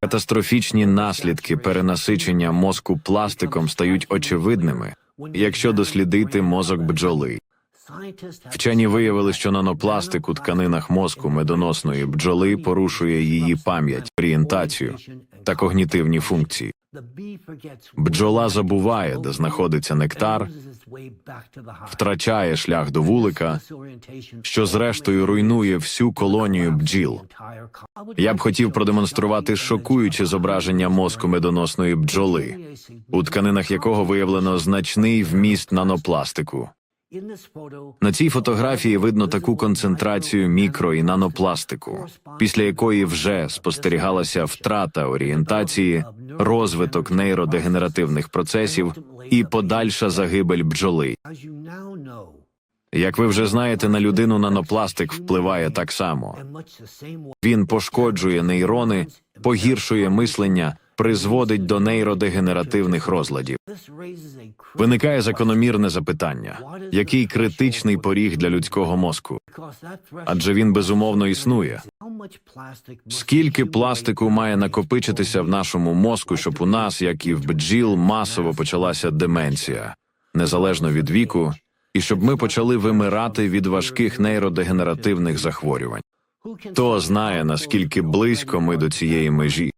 Катастрофічні наслідки перенасичення мозку пластиком стають очевидними, якщо дослідити мозок бджоли. Вчені виявили, що нанопластик у тканинах мозку медоносної бджоли порушує її пам'ять, орієнтацію та когнітивні функції. Бджола забуває, де знаходиться нектар, втрачає шлях до вулика, що зрештою руйнує всю колонію бджіл. Я б хотів продемонструвати шокуюче зображення мозку медоносної бджоли, у тканинах якого виявлено значний вміст нанопластику. На цій фотографії видно таку концентрацію мікро і нанопластику, після якої вже спостерігалася втрата орієнтації, розвиток нейродегенеративних процесів і подальша загибель бджоли. Як ви вже знаєте, на людину нанопластик впливає так само. Він пошкоджує нейрони, погіршує мислення, призводить до нейродегенеративних розладів. Виникає закономірне запитання: який критичний поріг для людського мозку? Адже він безумовно існує. Скільки пластику має накопичитися в нашому мозку, щоб у нас, як і в бджіл, масово почалася деменція, незалежно від віку, і щоб ми почали вимирати від важких нейродегенеративних захворювань? Хто знає, наскільки близько ми до цієї межі?